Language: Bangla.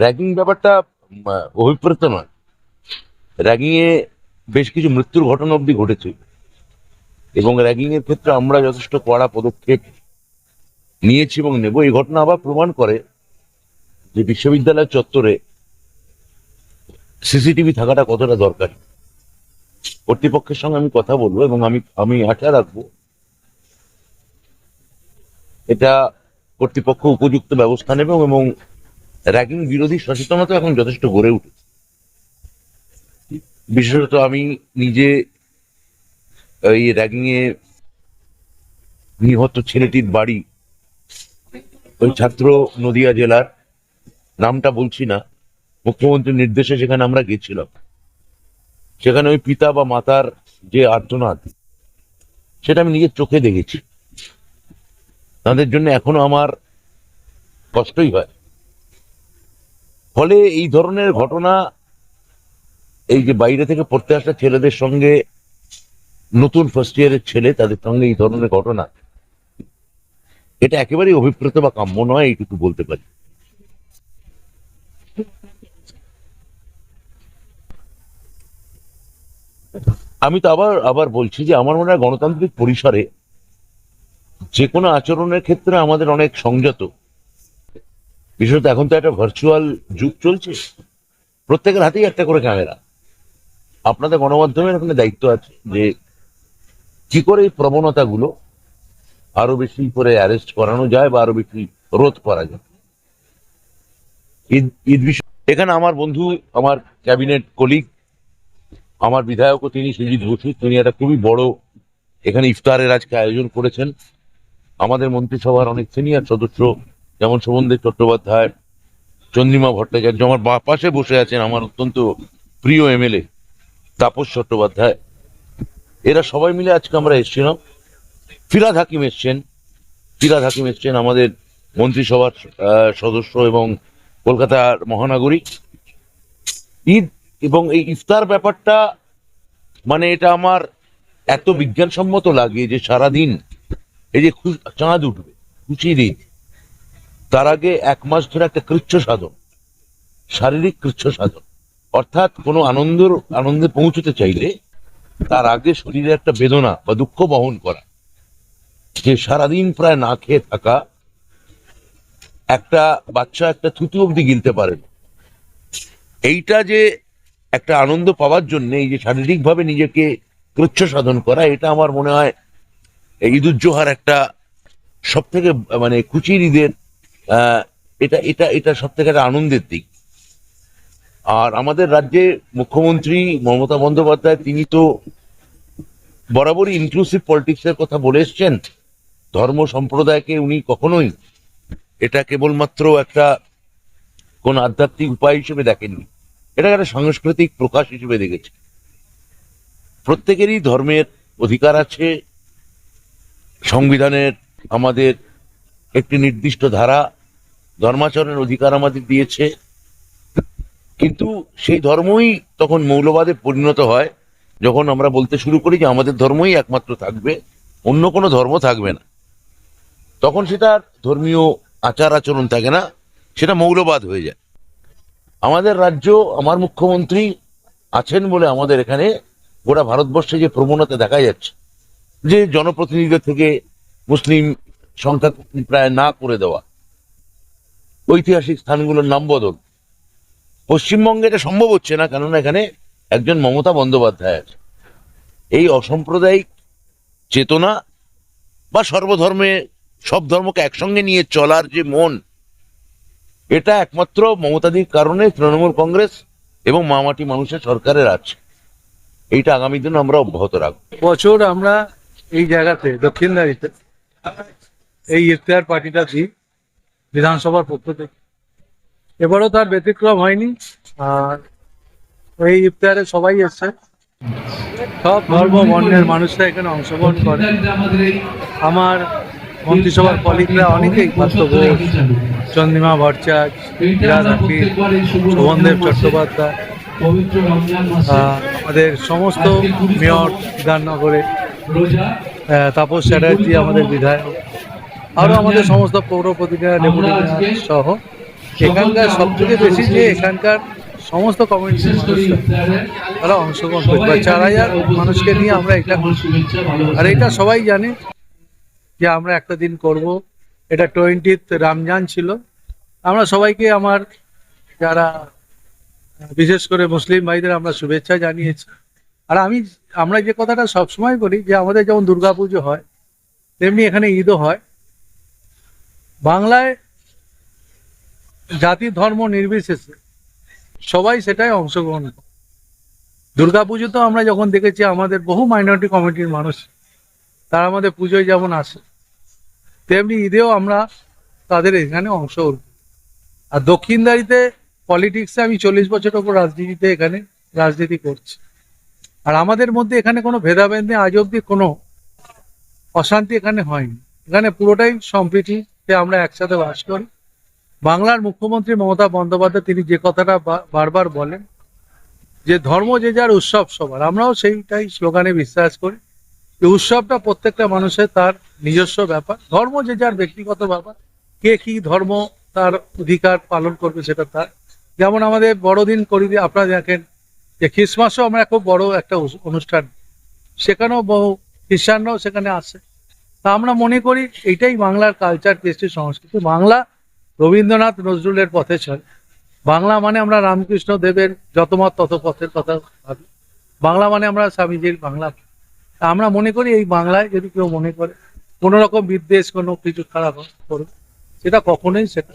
র্যাগিং ব্যাপারটা অভিপ্রেত নয়। র্যাগিং এ বেশ কিছু মৃত্যুর ঘটনা অবধি ঘটেছে। এবং র্যাগিং এর ক্ষেত্রে আমরা যথেষ্ট কড়া পদক্ষেপ নিয়েছি এবং নেব। এই ঘটনা আবার প্রমাণ করে যে বিশ্ববিদ্যালয় চত্বরে সিসিটিভি থাকাটা কতটা দরকারি। কর্তৃপক্ষের সঙ্গে আমি কথা বলব এবং আমি আমি আশা রাখব এটা কর্তৃপক্ষ উপযুক্ত ব্যবস্থা নেবে এবং র্যাগিং বিরোধী সচেতনতা এখন যথেষ্ট গড়ে উঠেছে। বিশেষত আমি নিজে এই র্যাগিং এ নিহত ছেলেটির বাড়ি, ওই ছাত্র নদিয়া জেলার, নামটা বলছি না, মুখ্যমন্ত্রীর নির্দেশে সেখানে আমরা গেছিলাম, সেখানে ওই পিতা বা মাতার যে আর্তনাদ, সেটা আমি নিজের চোখে দেখেছি। তাদের জন্য এখনও আমার কষ্টই হয়। ফলে এই ধরনের ঘটনা এই যে বাইরে থেকে পড়তে আসা ছেলেদের সঙ্গে, নতুন ফার্স্ট ইয়ারের ছেলে তাদের সঙ্গে এই ধরনের ঘটনা, এটা একেবারেই অভিপ্রেত বা কাম্য নয়, এইটুকু বলতে পারি। আমি তো আবার আবার বলছি যে আমার মনে হয় গণতান্ত্রিক পরিসরে যে কোনো আচরণের ক্ষেত্রে আমাদের অনেক সংযত। বিশেষত এখন তো একটা ভার্চুয়াল যুগ চলছে। প্রত্যেকের হাতেই একটা করে ক্যামেরা আপনাদের গণমাধ্যমের এখানে দায়িত্ব আছে যে কি করে এই প্রবণতাগুলো আরও বেশি করে অ্যারেস্ট করানো যায় বা আরও বেশি রোধ করা যায়। ঈদ ঈদ বিষয় এখানে আমার বন্ধু, আমার ক্যাবিনেট কলিগ আমার বিধায়কও তিনি সুজিত বসু। তিনি একটা খুবই বড় এখানে ইফতারের আজকে আয়োজন করেছেন। আমাদের মন্ত্রিসভার অনেক সিনিয়র সদস্য, যেমন শোভনদেব চট্টোপাধ্যায়, চন্দ্রিমা ভট্টাচার্য, আমার বা, পাশে বসে আছেন আমার অত্যন্ত প্রিয় এমএলএ তাপস চট্টোপাধ্যায়। এরা সবাই মিলে আজকে আমরা এসেছিলাম। ফিরাদ হাকিম এসছেন। ফিরাদ হাকিম এসছেন আমাদের মন্ত্রিসভার সদস্য এবং কলকাতার মহানাগরিক। ঈদ এবং এই ইফতার ব্যাপারটা মানে এটা আমার এত বিজ্ঞানসম্মত লাগে যে সারাদিন এই যে চাঁদ উঠবে খুশির ঈদ তার আগে এক মাস ধরে একটা কৃচ্ছ সাধন, শারীরিক কৃচ্ছ সাধন। অর্থাৎ কোনো আনন্দ আনন্দে পৌঁছতে চাইলে তার আগে শরীরে একটা বেদনা বা দুঃখ বহন করা। যে সারাদিন প্রায় না খেয়ে থাকা, একটা বাচ্চা একটা থুতু অব্দি গিলতে পারে এইটা যে একটা আনন্দ পাওয়ার জন্য, এই যে শারীরিকভাবে নিজেকে কৃচ্ছ সাধন করা, এটা আমার মনে হয় ঈদুজ্জোহার একটা সব থেকে মানে খুশির ঈদের এটা এটা এটা সব থেকে একটা আনন্দের দিক। আর আমাদের রাজ্যে মুখ্যমন্ত্রী মমতা বন্দ্যোপাধ্যায়, তিনি তো বরাবরই ইনক্লুসিভ পলিটিক্সের কথা বলে এসছেন। ধর্ম সম্প্রদায়কে উনি কখনোই এটা কেবলমাত্র একটা কোন আধ্যাত্মিক উপায় হিসেবে দেখেননি। এটা একটা সাংস্কৃতিক প্রকাশ হিসেবে দেখেছে। প্রত্যেকেরই ধর্মের অধিকার আছে সংবিধানের আমাদের একটি নির্দিষ্ট ধারা ধর্মাচরণের অধিকার আমাদের দিয়েছে। কিন্তু সেই ধর্মই তখন মৌলবাদে পরিণত হয়, যখন আমরা বলতে শুরু করি যে আমাদের ধর্মই একমাত্র থাকবে, অন্য কোনো ধর্ম থাকবে না। তখন সেটা ধর্মীয় আচার আচরণ থাকে না, সেটা মৌলবাদ হয়ে যায়। আমাদের রাজ্য, আমার মুখ্যমন্ত্রী আছেন বলে আমাদের এখানে গোটা ভারতবর্ষে যে প্রবণতা দেখা যাচ্ছে যে জনপ্রতিনিধিদের থেকে মুসলিম সংখ্যা প্রায় না করে দেওয়া। ঐতিহাসিক স্থানগুলোর নাম বদল। পশ্চিমবঙ্গে এটা সম্ভব হচ্ছে না, কেননা এখানে একজন মমতা বন্দ্যোপাধ্যায় আছে। এই অসাম্প্রদায়িক চেতনা বা সর্বধর্মে সব ধর্মকে একসঙ্গে নিয়ে চলার যে মন, এটা একমাত্র মমতাদির কারণে তৃণমূল কংগ্রেস এবং মামাটি মানুষের সরকারের আছে। এইটা আগামী দিন আমরা অব্যাহত রাখব। বছর আমরা এই জায়গাতে দক্ষিণদারিতে এই ইফতার পার্টিটা দিই বিধানসভার পক্ষ থেকে। এবারও তার ব্যতিক্রম হয়নি। আর এই ইফতারে সবাই এসছে। সব ধর্ম বর্ণের মানুষরা এখানে অংশগ্রহণ করে। আমার মন্ত্রিসভার কলিগরা অনেকেই পার্থ ঘোষ চন্দ্রিমা ভট্টাচার্য শোভনদেব চট্টোপাধ্যায় আমাদের সমস্ত মেয়র বিধাননগরে তাপস চ্যাটার্জি আমাদের বিধায়ক। আরও আমাদের সমস্ত পৌর প্রতিনিধিরা ডেপুটি সহ এখানকার সব থেকে বেশি যে এখানকার সমস্ত কমিউনিটি তারা অংশগ্রহণ করছে প্রায় চার হাজার মানুষকে নিয়ে আমরা এটা আর এটা সবাই জানে যে আমরা একটা দিন করব। এটা টোয়েন্টিথ রমজান ছিল। আমরা সবাইকে আমার যারা বিশেষ করে মুসলিম ভাইদের আমরা শুভেচ্ছা জানিয়েছি। আর আমি, আমরা যে কথাটা সবসময় বলি যে আমাদের যেমন দুর্গাপুজো হয়, তেমনি এখানে ঈদও হয়। বাংলায় জাতি, ধর্ম নির্বিশেষে সবাই সেটাই অংশগ্রহণ করে। দুর্গাপুজো তো আমরা যখন দেখেছি, আমাদের বহু মাইনরিটি কমিটির মানুষ, তারা আমাদের পুজোয় যেমন আসে, তেমনি ঈদেও আমরা তাদের এখানে অংশ আর দক্ষিণদারিতে পলিটিক্সে আমি চল্লিশ বছর ওপর রাজনীতিতে এখানে রাজনীতি করছি। আর আমাদের মধ্যে এখানে কোনো ভেদাভেদ নেই আজ অব্দি কোনো অশান্তি এখানে হয়নি। এখানে পুরোটাই সম্প্রীতিতে আমরা একসাথে বাস করি। বাংলার মুখ্যমন্ত্রী মমতা বন্দ্যোপাধ্যায় তিনি যে কথাটা বারবার বলেন, যে ধর্ম যে যার উৎসব সবার, আমরাও সেইটাই স্লোগানে বিশ্বাস করি। যে উৎসবটা প্রত্যেকটা মানুষের তার নিজস্ব ব্যাপার। ধর্ম যে যার ব্যক্তিগত ব্যাপার, কে কি ধর্ম তার অধিকার পালন করবে সেটা তার। যেমন আমাদের বড়দিন করি দিয়ে আপনারা দেখেন যে খ্রিসমাসও আমরা খুব বড় একটা অনুষ্ঠান। সেখানেও বহু খ্রিস্টানরাও সেখানে আসে। তা আমরা মনে করি এইটাই বাংলার কালচার কৃষ্টি, সংস্কৃতি। বাংলা রবীন্দ্রনাথ নজরুলের পথে চলে। বাংলা মানে আমরা রামকৃষ্ণ দেবের যত মত তত পথের কথা ভাবি। বাংলা মানে আমরা স্বামীজির বাংলা। তা আমরা মনে করি এই বাংলায় যদি কেউ মনে করে, কোনো রকম বিদ্বেষ, কোনো কিছু খারাপ করবে সেটা কখনোই সেটা